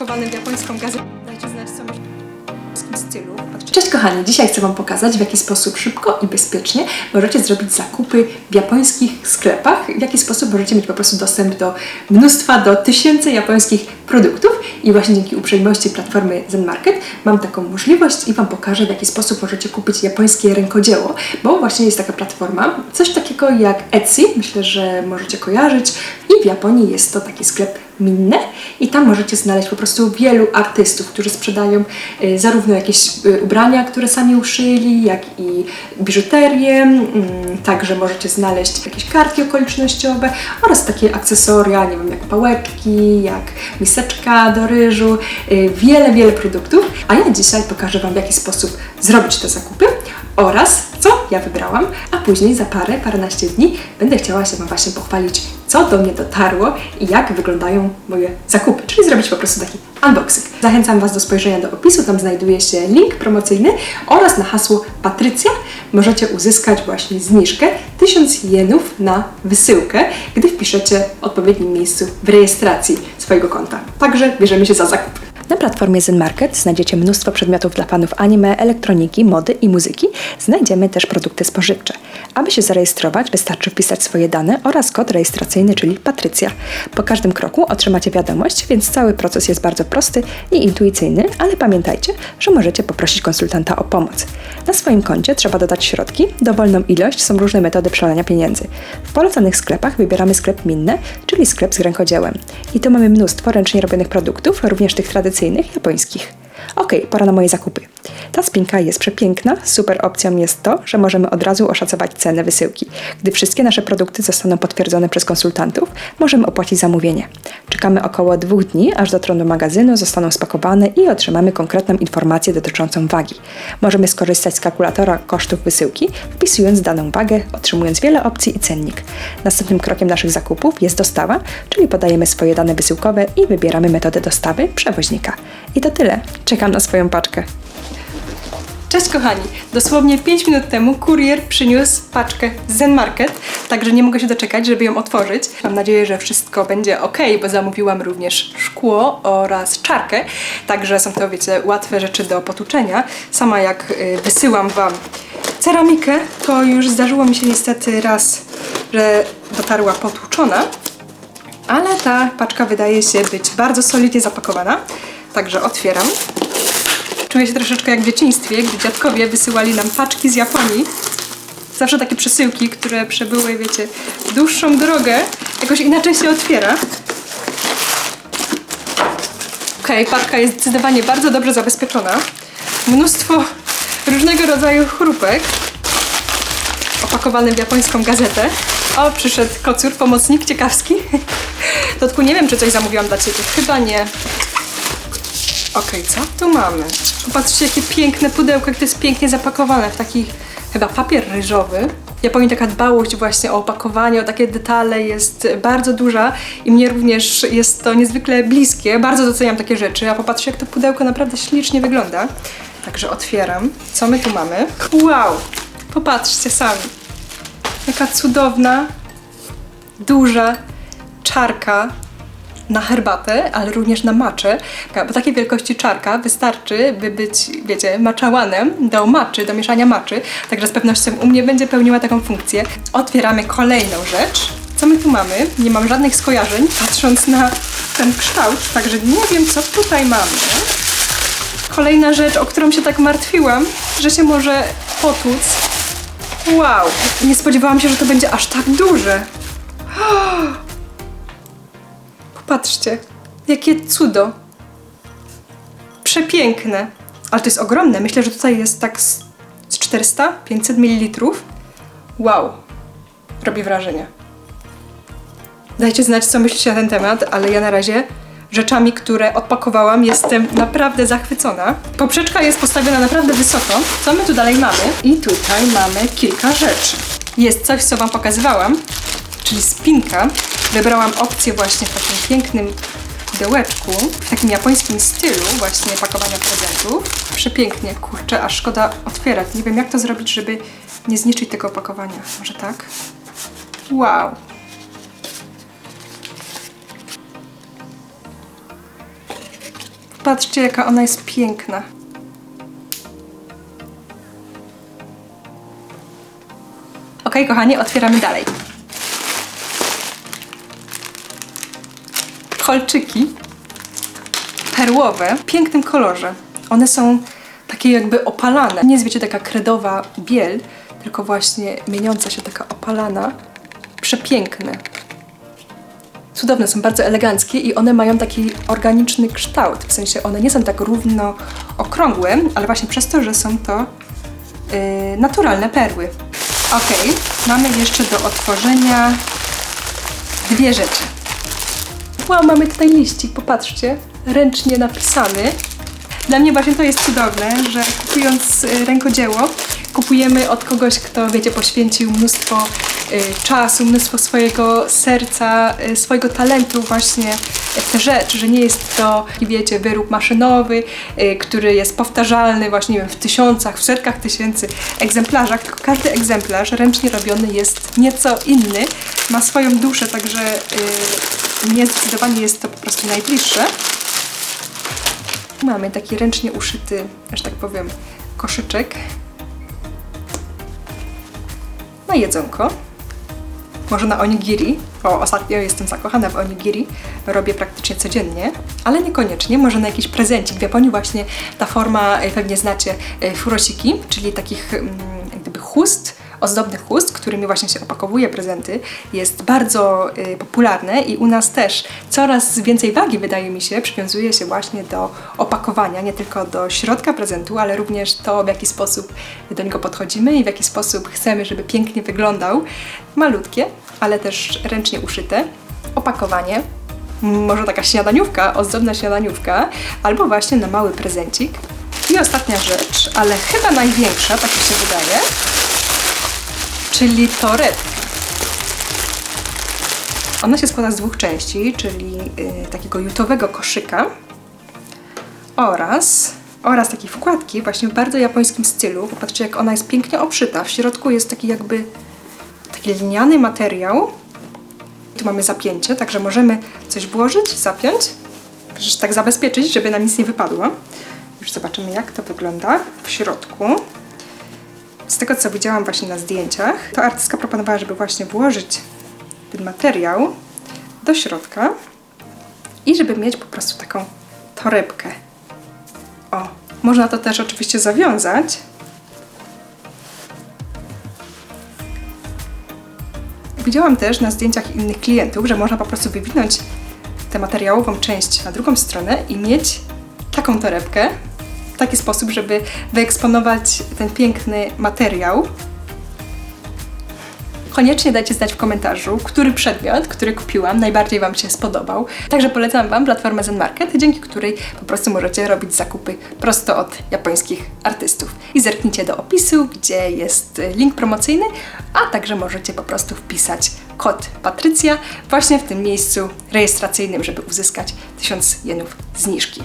W japońską gazetę. Dajcie znać, co stylu. Cześć kochani, dzisiaj chcę Wam pokazać w jaki sposób szybko i bezpiecznie możecie zrobić zakupy w japońskich sklepach, w jaki sposób możecie mieć po prostu dostęp do mnóstwa, do tysięcy japońskich produktów. I właśnie dzięki uprzejmości platformy Zen Market mam taką możliwość i Wam pokażę w jaki sposób możecie kupić japońskie rękodzieło, bo właśnie jest taka platforma, coś takiego jak Etsy, myślę, że możecie kojarzyć. I w Japonii jest to taki sklep Minne i tam możecie znaleźć po prostu wielu artystów, którzy sprzedają y, zarówno jakieś y, ubrania, które sami uszyli, jak i biżuterię. Mm, Także możecie znaleźć jakieś kartki okolicznościowe oraz takie akcesoria, nie wiem, jak pałeczki, jak miseczka do ryżu, y, wiele, wiele produktów. A ja dzisiaj pokażę Wam, w jaki sposób zrobić te zakupy oraz co ja wybrałam, a później za parę, paręnaście dni będę chciała się Wam właśnie pochwalić, co do mnie dotarło i jak wyglądają moje zakupy, czyli zrobić po prostu taki unboxing. Zachęcam Was do spojrzenia do opisu, tam znajduje się link promocyjny oraz na hasło Patrycja możecie uzyskać właśnie zniżkę 1000 jenów na wysyłkę, gdy wpiszecie w odpowiednim miejscu w rejestracji swojego konta. Także bierzemy się za zakupy. Na platformie Zen Market znajdziecie mnóstwo przedmiotów dla fanów anime, elektroniki, mody i muzyki. Znajdziemy też produkty spożywcze. Aby się zarejestrować, wystarczy wpisać swoje dane oraz kod rejestracyjny, czyli Patrycja. Po każdym kroku otrzymacie wiadomość, więc cały proces jest bardzo prosty i intuicyjny, ale pamiętajcie, że możecie poprosić konsultanta o pomoc. Na swoim koncie trzeba dodać środki, dowolną ilość, są różne metody przelania pieniędzy. W polecanych sklepach wybieramy sklep Minne, czyli sklep z rękodziełem. I tu mamy mnóstwo ręcznie robionych produktów, również tych tradycyjnych, japońskich. Ok, pora na moje zakupy. Ta spinka jest przepiękna. Super opcją jest to, że możemy od razu oszacować cenę wysyłki. Gdy wszystkie nasze produkty zostaną potwierdzone przez konsultantów, możemy opłacić zamówienie. Czekamy około dwóch dni, aż dotrą do magazynu, zostaną spakowane i otrzymamy konkretną informację dotyczącą wagi. Możemy skorzystać z kalkulatora kosztów wysyłki, wpisując daną wagę, otrzymując wiele opcji i cennik. Następnym krokiem naszych zakupów jest dostawa, czyli podajemy swoje dane wysyłkowe i wybieramy metodę dostawy przewoźnika. I to tyle. Czekam na swoją paczkę. Cześć kochani! Dosłownie 5 minut temu kurier przyniósł paczkę z Zen Market, także nie mogę się doczekać, żeby ją otworzyć. Mam nadzieję, że wszystko będzie ok, bo zamówiłam również szkło oraz czarkę, także są to, wiecie, łatwe rzeczy do potłuczenia. Sama jak y, wysyłam Wam ceramikę, to już zdarzyło mi się niestety raz, że dotarła potłuczona, ale ta paczka wydaje się być bardzo solidnie zapakowana, także otwieram. Czuję się troszeczkę jak w dzieciństwie, gdy dziadkowie wysyłali nam paczki z Japonii. Zawsze takie przesyłki, które przebyły, wiecie, dłuższą drogę, jakoś inaczej się otwiera. Okej, paczka jest zdecydowanie bardzo dobrze zabezpieczona. Mnóstwo różnego rodzaju chrupek opakowany w japońską gazetę. O, przyszedł kocur, pomocnik ciekawski. Dotku nie wiem, czy coś zamówiłam dla Ciebie. Chyba nie. Okej, co tu mamy? Popatrzcie, jakie piękne pudełko, jak to jest pięknie zapakowane w taki chyba papier ryżowy. W Japonii taka dbałość właśnie o opakowanie, o takie detale jest bardzo duża i mnie również jest to niezwykle bliskie. Bardzo doceniam takie rzeczy, a popatrzcie, jak to pudełko naprawdę ślicznie wygląda. Także otwieram. Co my tu mamy? Wow! Popatrzcie sami. Jaka cudowna, duża czarka na herbatę, ale również na maczę, bo takiej wielkości czarka wystarczy, by być, wiecie, maczałanem do maczy, do mieszania maczy, także z pewnością u mnie będzie pełniła taką funkcję. Otwieramy kolejną rzecz. Co my tu mamy? Nie mam żadnych skojarzeń, patrząc na ten kształt, także nie wiem, co tutaj mamy. Kolejna rzecz, o którą się tak martwiłam, że się może potłuc. Wow, nie spodziewałam się, że to będzie aż tak duże. Popatrzcie, jakie cudo. Przepiękne. Ale to jest ogromne. Myślę, że tutaj jest tak z 400-500 ml. Wow. Robi wrażenie. Dajcie znać, co myślicie na ten temat, ale ja na razie rzeczami, które odpakowałam, jestem naprawdę zachwycona. Poprzeczka jest postawiona naprawdę wysoko. Co my tu dalej mamy? I tutaj mamy kilka rzeczy. Jest coś, co Wam pokazywałam, czyli spinka. Wybrałam opcję właśnie w takim pięknym pudełeczku, w takim japońskim stylu właśnie pakowania prezentów. Przepięknie, kurczę, aż szkoda otwierać. Nie wiem, jak to zrobić, żeby nie zniszczyć tego opakowania. Może tak? Wow! Patrzcie, jaka ona jest piękna. Ok, kochani, otwieramy dalej. Kolczyki perłowe w pięknym kolorze. One są takie jakby opalane. Nie jest, wiecie, taka kredowa biel, tylko właśnie mieniąca się taka opalana. Przepiękne. Cudowne, są bardzo eleganckie i one mają taki organiczny kształt. W sensie one nie są tak równo okrągłe, ale właśnie przez to, że są to yy, naturalne perły. Ok, mamy jeszcze do otworzenia dwie rzeczy. Wow, mamy tutaj liścik, popatrzcie, ręcznie napisany. Dla mnie właśnie to jest cudowne, że kupując y, rękodzieło, kupujemy od kogoś, kto, wiecie, poświęcił mnóstwo y, czasu, mnóstwo swojego serca, y, swojego talentu właśnie w te rzeczy, że nie jest to, wiecie, wyrób maszynowy, który jest powtarzalny właśnie, nie wiem, w tysiącach, w setkach tysięcy egzemplarzach, tylko każdy egzemplarz ręcznie robiony jest nieco inny, ma swoją duszę, także mnie zdecydowanie jest to po prostu najbliższe. Mamy taki ręcznie uszyty, że tak powiem, koszyczek na jedzonko. Może na onigiri, bo ostatnio jestem zakochana w onigiri, robię praktycznie codziennie, ale niekoniecznie, może na jakiś prezencik. W Japonii właśnie ta forma, e, pewnie znacie, e, furosiki, czyli takich mm, gdyby chust, ozdobnych chust, którymi właśnie się opakowuje prezenty, jest bardzo y, popularne i u nas też coraz więcej wagi, wydaje mi się, przywiązuje się właśnie do opakowania, nie tylko do środka prezentu, ale również to, w jaki sposób do niego podchodzimy i w jaki sposób chcemy, żeby pięknie wyglądał. Malutkie, ale też ręcznie uszyte opakowanie. Może taka śniadaniówka, ozdobna śniadaniówka, albo właśnie na mały prezencik. I ostatnia rzecz, ale chyba największa, tak mi się wydaje, czyli torebka. Ona się składa z dwóch części, czyli y, takiego jutowego koszyka oraz, oraz takiej wkładki właśnie w bardzo japońskim stylu. Popatrzcie, jak ona jest pięknie obszyta. W środku jest taki jakby taki liniany materiał. Tu mamy zapięcie, także możemy coś włożyć, zapiąć, przecież tak zabezpieczyć, żeby nam nic nie wypadło. Już zobaczymy, jak to wygląda w środku. Z tego, co widziałam właśnie na zdjęciach, to artystka proponowała, żeby właśnie włożyć ten materiał do środka i żeby mieć po prostu taką torebkę. O, można to też oczywiście zawiązać. Widziałam też na zdjęciach innych klientów, że można po prostu wywinąć tę materiałową część na drugą stronę i mieć taką torebkę taki sposób, żeby wyeksponować ten piękny materiał. Koniecznie dajcie znać w komentarzu, który przedmiot, który kupiłam, najbardziej Wam się spodobał. Także polecam Wam platformę Zen Market, dzięki której po prostu możecie robić zakupy prosto od japońskich artystów. I zerknijcie do opisu, gdzie jest link promocyjny, a także możecie po prostu wpisać kod Patrycja właśnie w tym miejscu rejestracyjnym, żeby uzyskać 1000 jenów zniżki.